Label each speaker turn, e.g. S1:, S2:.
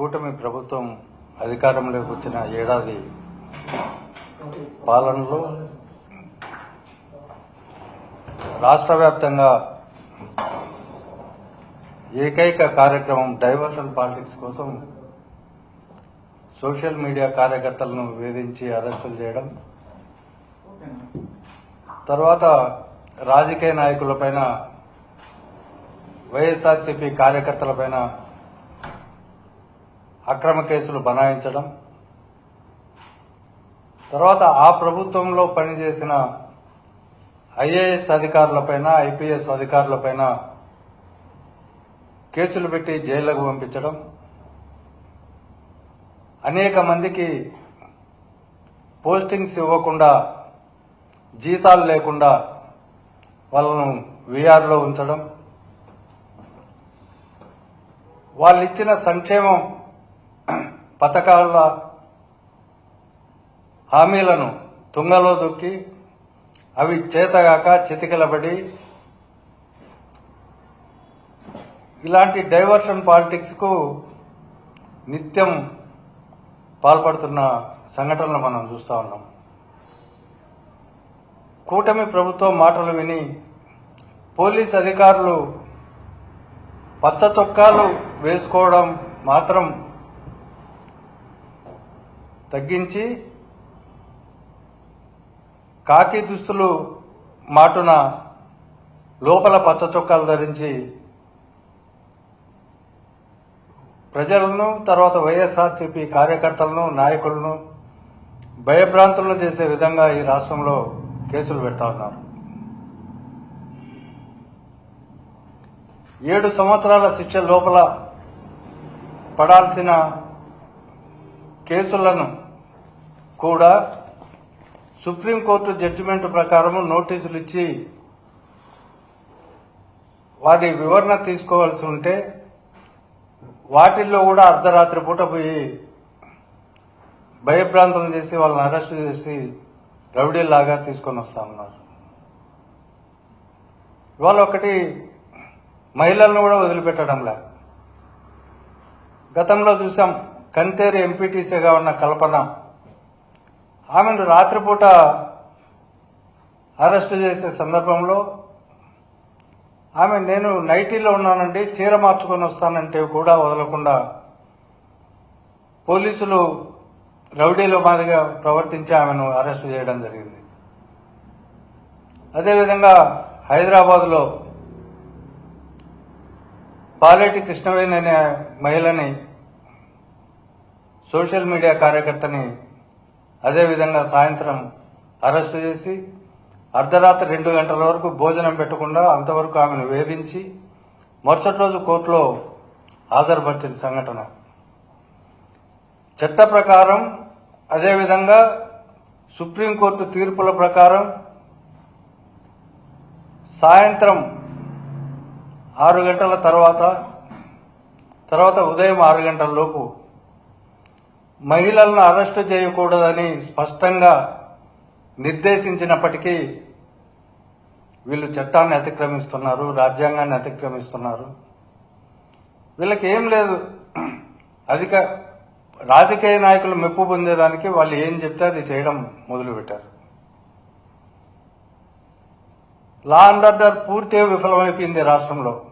S1: కూటమి ప్రభుత్వం అధికారంలోకి వచ్చిన ఏడాది పాలనలో రాష్ట్ర వ్యాప్తంగా ఏకైక కార్యక్రమం డైవర్షన్ పాలిటిక్స్ కోసం సోషల్ మీడియా కార్యకర్తలను వేధించి అరెస్టులు చేయడం. తర్వాత రాజకీయ నాయకులపైన వైఎస్ఆర్సీపీ కార్యకర్తలపైన అక్రమ కేసులు బనాయించడం. తర్వాత ఆ ప్రభుత్వంలో పనిచేసిన ఐఏఎస్ అధికారులపైన ఐపీఎస్ అధికారులపైన కేసులు పెట్టి జైళ్ళకు పంపించడం. అనేక మందికి పోస్టింగ్స్ ఇవ్వకుండా జీతాలు లేకుండా వాళ్ళను వీఆర్లో ఉంచడం. వాళ్ళు ఇచ్చిన సంక్షేమం పథకాల హామీలను తుంగలో దొక్కి అవి చేతగాక చితికిలబడి ఇలాంటి డైవర్షన్ పాలిటిక్స్కు నిత్యం పాల్పడుతున్న సంఘటనలు మనం చూస్తా ఉన్నాం. కూటమి ప్రభుత్వం మాటలు విని పోలీస్ అధికారులు పచ్చ చొక్కాలు వేసుకోవడం మాత్రం తగ్గించి కాకి దుస్తులు మాటున లోపల పచ్చ చొక్కాలు ధరించి ప్రజలను తర్వాత వైఎస్ఆర్సీపీ కార్యకర్తలను నాయకులను భయభ్రాంతులను చేసే విధంగా ఈ రాష్ట్రంలో కేసులు పెడతా ఉన్నారు. ఏడు సంవత్సరాల శిక్ష లోపల పడాల్సిన కేసులను కూడా సుప్రీంకోర్టు జడ్జిమెంట్ ప్రకారం నోటీసులు ఇచ్చి వారి వివరణ తీసుకోవాల్సి ఉంటే వాటిల్లో కూడా అర్ధరాత్రి పూట పోయి భయప్రాంతం చేసి వాళ్ళని అరెస్ట్ చేసి రౌడీలాగా తీసుకొని వస్తా ఉన్నారు. ఇవాళ ఒకటి మహిళలను కూడా వదిలిపెట్టడంలా. గతంలో చూసాం కంతేరు ఎంపీటీసీగా ఉన్న కల్పన. ఆమెను రాత్రిపూట అరెస్ట్ చేసే సందర్భంలో ఆమె నేను నైటీలో ఉన్నానండి చీర మార్చుకొని వస్తానంటే కూడా వదలకుండా పోలీసులు రౌడీల మాదిరిగా ప్రవర్తించి ఆమెను అరెస్ట్ చేయడం జరిగింది. అదేవిధంగా హైదరాబాద్లో పాలేటి కృష్ణవేణి అనే మహిళని సోషల్ మీడియా కార్యకర్తని అదేవిధంగా సాయంత్రం అరెస్టు చేసి అర్ధరాత్రి రెండు గంటల వరకు భోజనం పెట్టకుండా అంతవరకు ఆమెను వేధించి మరుసటి రోజు కోర్టులో హాజరుపరిచిన సంఘటన. చట్ట ప్రకారం అదేవిధంగా సుప్రీంకోర్టు తీర్పుల ప్రకారం సాయంత్రం ఆరు గంటల తర్వాత తర్వాత ఉదయం ఆరు గంటల లోపు మహిళలను అరెస్టు చేయకూడదని స్పష్టంగా నిర్దేశించినప్పటికీ వీళ్ళు చట్టాన్ని అతిక్రమిస్తున్నారు రాజ్యాంగాన్ని అతిక్రమిస్తున్నారు. వీళ్ళకి ఏం లేదు. అధిక రాజకీయ నాయకులు మెప్పు పొందేదానికి వాళ్ళు ఏం చెప్తే అది చేయడం మొదలుపెట్టారు. లా అండ్ ఆర్డర్ పూర్తిగా విఫలమైపోయింది రాష్ట్రంలో.